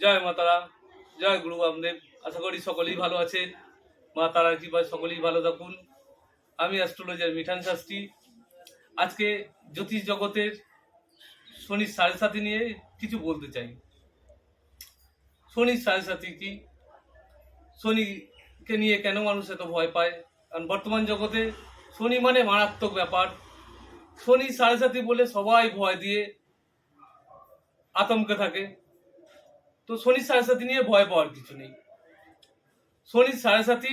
মাতারা জয় গুরু বামদেব। আশা করি সকলেই ভালো আছেন। মা তারার কৃপায় সকলেই ভালো থাকুন। আমি অ্যাস্ট্রোলজার মিঠান শাস্ত্রী। আজকে জ্যোতিষ জগতের শনির সাড়ে সাথী নিয়ে কিছু বলতে চাই। শনির সাড়ে সাথী কি? শনিকে নিয়ে কেন মানুষ এত ভয় পায়? কারণ বর্তমান জগতে শনি মানে মারাত্মক ব্যাপার। শনি সাড়ে সাথী বলে সবাই ভয় দিয়ে আতঙ্কে থাকে। তো শনির সাড়ে সাথী নিয়ে ভয় পাওয়ার কিছু নেই। শনির সাড়ে সাথী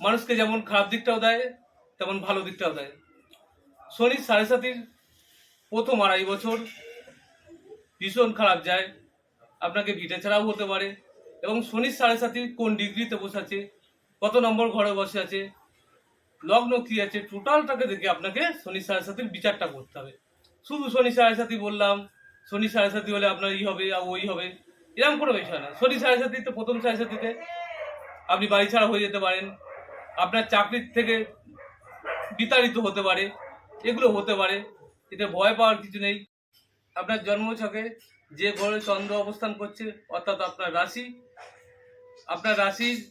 মানুষকে যেমন খারাপ দিকটাও দেয়, তেমন ভালো দিকটাও দেয়। শনির সাড়ে সাথীর প্রথম আড়াই বছর ভীষণ খারাপ যায়, আপনাকে ভিটে ছাড়াও হতে পারে এবং শনির সাড়ে সাথী কোন ডিগ্রিতে বসে আছে, কত নম্বর ঘরে বসে আছে, লগ্ন কী আছে টোটালটাকে দেখে আপনাকে শনি সাড়ে সাথীর বিচারটা করতে হবে। শুধু শনি সাড়ে সাথী বললাম শনি সাড়ে সাথী হলে আপনার ই হবে ওই হবে। এরকম কোনো বিষয় না। শনি সাড়ে সাথীতে প্রথম সাড়ে সাথীতে আপনি বাড়ি ছাড়া হয়ে যেতে পারেন। আপনার চাকরির থেকে বিতাড়িত হতে পারে। এগুলো হতে পারে। এতে ভয় পাওয়ার কিছু নেই। আপনার জন্মছকে যে ঘরে চন্দ্র অবস্থান করছে, অর্থাৎ আপনার রাশি, আপনার রাশির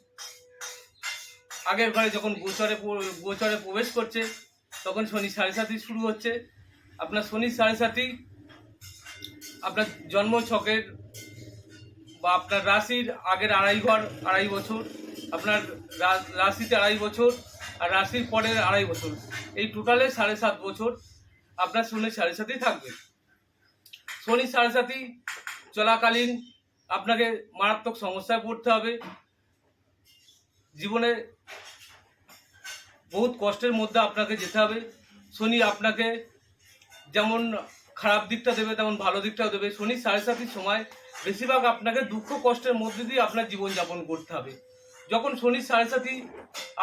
আগের ঘরে যখন গোচরে গোচরে প্রবেশ করছে, তখন শনি সাড়ে সাথী শুরু হচ্ছে। আপনার শনি সাড়ে সাথী আপনার জন্ম ছকের বা আপনার রাশির আগের আড়াই ঘর আড়াই বছর, আপনার রাশিতে আড়াই বছর আর রাশির পরের আড়াই বছর। এই টোটালে সাড়ে সাত বছর। আপনার শনি সাড়ে সাথেই থাকবে। শনি সাড়ে সাথী চলাকালীন আপনাকে মারাত্মক সমস্যায় পড়তে হবে। জীবনে বহুত কষ্টের মধ্যে আপনাকে যেতে হবে। শনি আপনাকে যেমন খারাপ দিকটা দেবে, তেমন ভালো দিকটাও দেবে। শনি সাড়ে সাতির সময় বেশিরভাগ আপনাকে দুঃখ কষ্টের মধ্যে দিয়ে আপনার জীবনযাপন করতে হবে। যখন শনি সাড়ে সাথী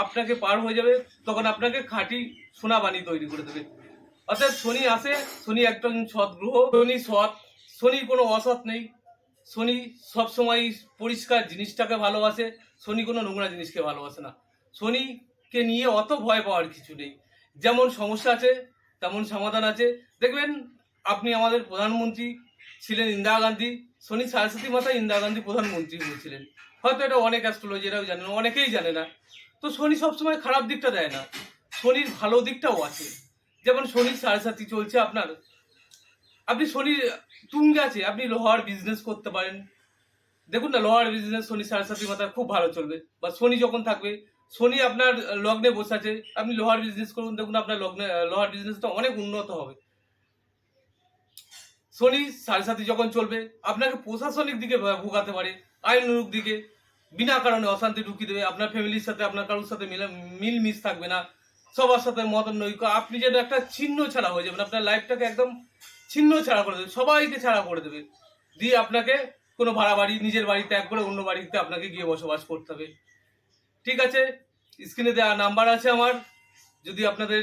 আপনাকে পার হয়ে যাবে, তখন আপনাকে খাঁটি সোনাবাণী তৈরি করে দেবে। অর্থাৎ শনি আসে, শনি একজন সৎ গ্রহ শনি সৎ শনির কোনো অসৎ নেই। শনি সবসময় পরিষ্কার জিনিসটাকে ভালোবাসে, শনি কোনো নোংরা জিনিসকে ভালোবাসে না। শনিকে নিয়ে অত ভয় পাওয়ার কিছু নেই। যেমন সমস্যা আছে, তেমন সমাধান আছে। দেখবেন আপনি আমাদের প্রধানমন্ত্রী ছিলেন ইন্দিরা গান্ধী, শনি সরস্বতী মাতা ইন্দিরা গান্ধী প্রধানমন্ত্রী হয়েছিলেন হয়তো এটা অনেক অ্যাস্ট্রোলজিরাও জানে না অনেকেই জানে না। তো শনি সবসময় খারাপ দিকটা দেয় না। শনির ভালো দিকটাও আছে। যেমন শনির সাড়ে সাথী চলছে আপনার। আপনি শনির তুঙ্গে আছে, আপনি লোহার বিজনেস করতে পারেন। দেখুন না, লোহার বিজনেস শনি সাড়ে সাথী মাথায় খুব ভালো চলবে। বা শনি যখন থাকবে, শনি আপনার লগ্নে বসে আছে, আপনি লোহার বিজনেস করুন, দেখুন আপনার লগ্নে লোহার বিজনেসটা অনেক উন্নত হবে। শনি সাড়ে সাথে যখন চলবে, আপনাকে প্রশাসনিক দিকে ভোগাতে পারে আইনুক দিকে, বিনা কারণে অশান্তি ঢুকিয়ে দেবে, আপনার ফ্যামিলির সাথে, আপনার কারোর সাথে মিলে মিস থাকবে না, সবার সাথে মতন নৈক্য। আপনি যেন একটা ছিন্ন ছাড়া হয়ে যাবেন, আপনার লাইফটাকে একদম ছিন্ন ছাড়া করে দেবে সবাইকে ছাড়া করে দেবে। দিয়ে আপনাকে কোনো ভাড়া বাড়ি নিজের বাড়ি ত্যাগ করে অন্য বাড়িতে আপনাকে গিয়ে বসবাস করতে হবে। ঠিক আছে? স্ক্রিনে দেওয়া নাম্বার আছে আমার। যদি আপনাদের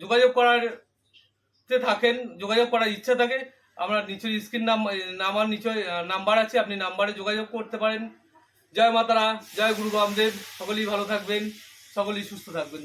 যোগাযোগ করার থাকেন, যোগাযোগ করার ইচ্ছা থাকে আমরা নিচের স্ক্রিন নাম নামার নিচে নাম্বার আছে, আপনি নাম্বারে যোগাযোগ করতে পারেন। জয় মাতারা, জয় গুরু বামদেব, সকলেই ভালো থাকবেন, সকলেই সুস্থ থাকবেন।